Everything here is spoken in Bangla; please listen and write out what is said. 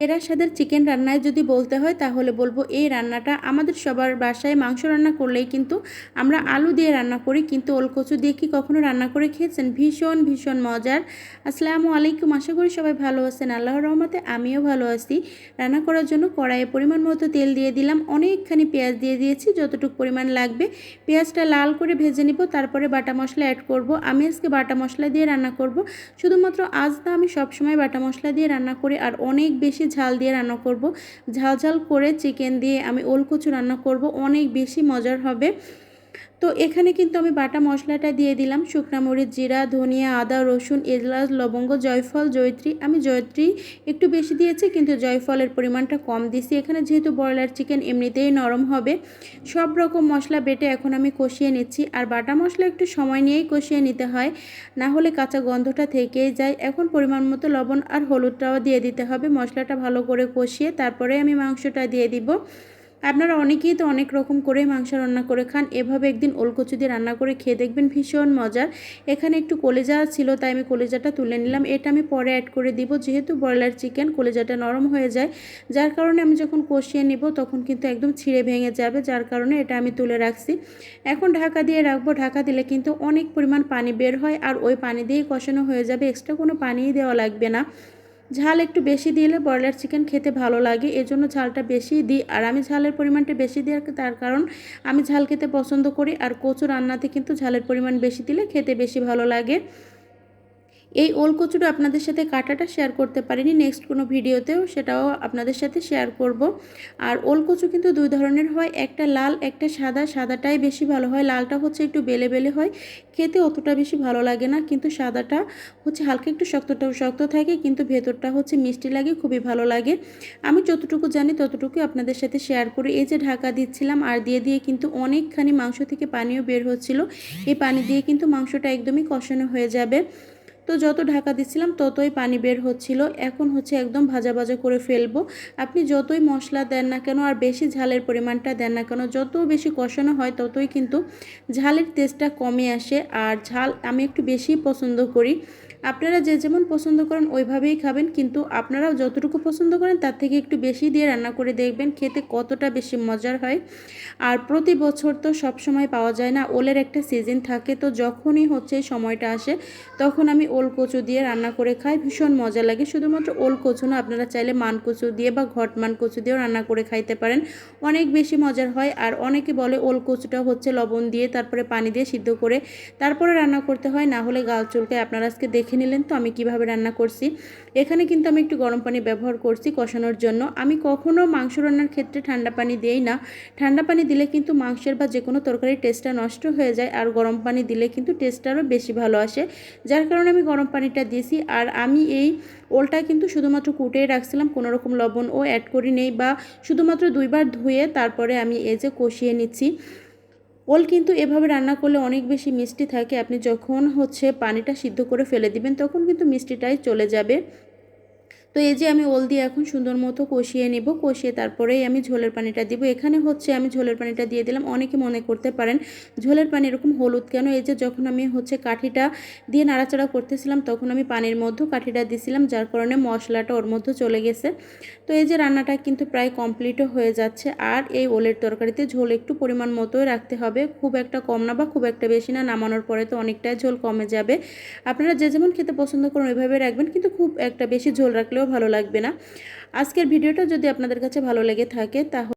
এরা স্বাদের চিকেন রান্নায় যদি বলতে হয়, তাহলে বলব এই রান্নাটা আমাদের সবার বাসায় মাংস রান্না করলেই কিন্তু আমরা আলু দিয়ে রান্না করি, কিন্তু ওলকচু দিয়ে কি কখনো রান্না করে খেয়েছেন? ভীষণ ভীষণ মজার। আসসালামু আলাইকুম, আশা করি সবাই ভালো আছেন। আল্লাহর রহমতে আমিও ভালো আছি। রান্না করার জন্য কড়াইয়ে পরিমাণ মতো তেল দিয়ে দিলাম, অনেকখানি পেঁয়াজ দিয়ে দিয়েছি, যতটুকু পরিমাণ লাগবে। পেঁয়াজটা লাল করে ভেজে নিব, তারপরে বাটা মশলা অ্যাড করব। আমি আজকে বাটা মশলা দিয়ে রান্না করব। শুধুমাত্র আজ না, আমি সবসময় বাটা মশলা দিয়ে রান্না করি, আর অনেক বেশি ঝাল দিয়ে রান্না করব। ঝাল ঝাল করে চিকেন দিয়ে আমি ওলকচু রান্না করব। অনেক বেশি মজার হবে। তো এখানে কিন্তু আমি বাটা মশলাটা দিয়ে দিলাম। শুকনা মরিচ, জিরা, ধনিয়া, আদা, রসুন, এলাচ, লবঙ্গ, জয়ফল, জয়ত্রী। আমি জয়ত্রী একটু বেশি দিয়েছি কিন্তু জয়ফলের পরিমাণটা কম দিছি এখানে যেহেতু ব্রয়লার চিকেন এমনিতেই নরম হবে, সব রকম মশলা বেটে এখন আমি কষিয়ে নিচ্ছি। আর বাটা মশলা একটু সময় নিয়েই কষিয়ে নিতে হয়, না হলে কাঁচা গন্ধটা থেকেই যায়। এখন পরিমাণ মতো লবণ আর হলুদটাও দিয়ে দিতে হবে। মশলাটা ভালো করে কষিয়ে তারপরে আমি মাংসটা দিয়ে দিব। আপনারা অনেকেই তো অনেক রকম করে মাংস রান্না করে খান। এভাবে একদিন ওলকচু দিয়ে রান্না করে খেয়ে দেখবেন ভীষণ মজার। এখানে একটু কলেজা ছিল, তাই আমি কলেজাটা তুলে নিলাম। এটা আমি পরে অ্যাড করে দিব, যেহেতু ব্রয়লার চিকেন কলেজাটা নরম হয়ে যায়। যার কারণে আমি যখন কষিয়ে নিব, তখন কিন্তু একদম ছিঁড়ে ভেঙে যাবে, যার কারণে এটা আমি তুলে রাখছি। এখন ঢাকা দিয়ে রাখব। ঢাকা দিলে কিন্তু অনেক পরিমাণ পানি বের হয়, আর ওই পানি দিয়েই কষানো হয়ে যাবে। এক্সট্রা কোনো পানিই দেওয়া লাগবে না। ঝাল একটু বেশি দিলে ব্রয়লার চিকেন খেতে ভালো লাগে। এজন্য ঝালটা বেশি দিই। আর আমি ঝালের পরিমাণটা বেশি দিই তার কারণ আমি ঝাল খেতে পছন্দ করি। আর কচু রান্নাতে কিন্তু ঝালের পরিমাণ বেশি দিলে খেতে বেশি ভালো লাগে। এই ওল কচুটা আপনাদের সাথে কাটাটা শেয়ার করতে পারিনি নেক্সট কোনো ভিডিওতেও সেটাও আপনাদের সাথে শেয়ার করব। আর ওল কচু কিন্তু দুই ধরনের হয়, একটা লাল, একটা সাদা, সাদাটাই বেশি ভালো হয়, লালটা হচ্ছে একটু বেলে বেলে হয়, খেতে অতটা বেশি ভালো লাগে না, কিন্তু সাদাটা হচ্ছে হালকা একটু শক্তটাও শক্ত থাকে, কিন্তু ভেতরটা হচ্ছে মিষ্টি লাগে, খুবই ভালো লাগে। আমি যতটুকু জানি ততটুকুই আপনাদের সাথে শেয়ার করি। এই যে ঢাকা দিচ্ছিলাম, আর দিয়ে দিয়ে কিন্তু অনেকখানি মাংস থেকে পানিও বের হচ্ছিল। এই পানি দিয়ে কিন্তু মাংসটা একদমই কষানো হয়ে যাবে। তো যত ঢাকা দিচ্ছিলাম ততই পানি বের হচ্ছিল। এখন হচ্ছে একদম ভাজা ভাজা করে ফেলব। আপনি যতই মশলা দেন না কেন, আর বেশি ঝালের পরিমাণটা দেন না কেন, যত বেশি কষানো হয়, ততই কিন্তু ঝালের টেস্টটা কমে আসে। আর ঝাল আমি একটু বেশি পছন্দ করি। আপনারা যে যেমন পছন্দ করেন, ওইভাবেই খাবেন। কিন্তু আপনারাও যতটুকু পছন্দ করেন, তার থেকে একটু বেশি দিয়ে রান্না করে দেখবেন, খেতে কতটা বেশি মজার হয়। আর প্রতি বছর তো সব সময় পাওয়া যায় না, ওলের একটা সিজন থাকে। তো যখনই হচ্ছে সময়টা আসে, তখন আমি ওল কচু দিয়ে রান্না করে খাই, ভীষণ মজা লাগে। শুধুমাত্র ওল কচু না, আপনারা চাইলে মান কচু দিয়ে বা ঘট মান কচু দিয়েও রান্না করে খাইতে পারেন। অনেক বেশি মজার হয়, আর অনেকে বলে ওল কচুটা হচ্ছে লবণ দিয়ে তারপরে পানি দিয়ে সিদ্ধ করে তারপরে রান্না করতে হয়, না হলে গাল চুলকে আপনারা আজকে দেখে নিলেন তো আমি কীভাবে রান্না করছি। এখানে কিন্তু আমি একটু গরম পানি ব্যবহার করছি কষানোর জন্য। আমি কখনও মাংস রান্নার ক্ষেত্রে ঠান্ডা পানি দিই না। ঠান্ডা পানি দিলে কিন্তু মাংসের বা যে কোনো তরকারির টেস্টটা নষ্ট হয়ে যায়, আর গরম পানি দিলে কিন্তু টেস্টটা আরও বেশি ভালো আসে। যার কারণে আমি গরম পানিটা দিয়েছি। আর আমি এই ওলটা কিন্তু শুধুমাত্র কুটেই রাখছিলাম, কোনো রকম লবণ ও অ্যাড করি নেই বা শুধুমাত্র দুইবার ধুয়ে তারপরে আমি এই যে কষিয়ে নিচ্ছি। ওল কিন্তু এভাবে রান্না করলে অনেক বেশি মিষ্টি থাকে। আপনি যখন হচ্ছে পানিটা সিদ্ধ করে ফেলে দিবেন, তখন কিন্তু মিষ্টিটাই চলে যাবে। তো এই যে আমি ওল দিয়ে এখন সুন্দর মতো কষিয়ে নেব, কষিয়ে তারপরেই আমি ঝোলের পানিটা দিব। এখানে হচ্ছে আমি ঝোলের পানিটা দিয়ে দিলাম। অনেকে মনে করতে পারেন ঝোলের পানি এরকম হলুদ কেন? এই যে যখন আমি হচ্ছে কাঠিটা দিয়ে নাড়াচাড়া করতেছিলাম, তখন আমি পানির মধ্যে কাঠিটা দিছিলাম, যার কারণে মশলাটা ওর মধ্যে চলে গেছে। তো এই যে রান্নাটা কিন্তু প্রায় কমপ্লিটও হয়ে যাচ্ছে। আর এই ওলের তরকারিতে ঝোল একটু পরিমাণ মতোই রাখতে হবে। খুব একটা কম না বা খুব একটা বেশি না, নামানোর পরে তো অনেকটাই ঝোল কমে যাবে। আপনারা যে যেমন খেতে পছন্দ করেন, ওইভাবে রাখবেন। কিন্তু খুব একটা বেশি ঝোল রাখলেও ভালো লাগবে না। আজকের ভিডিওটা যদি আপনাদের কাছে ভালো লেগে থাকে তাহলে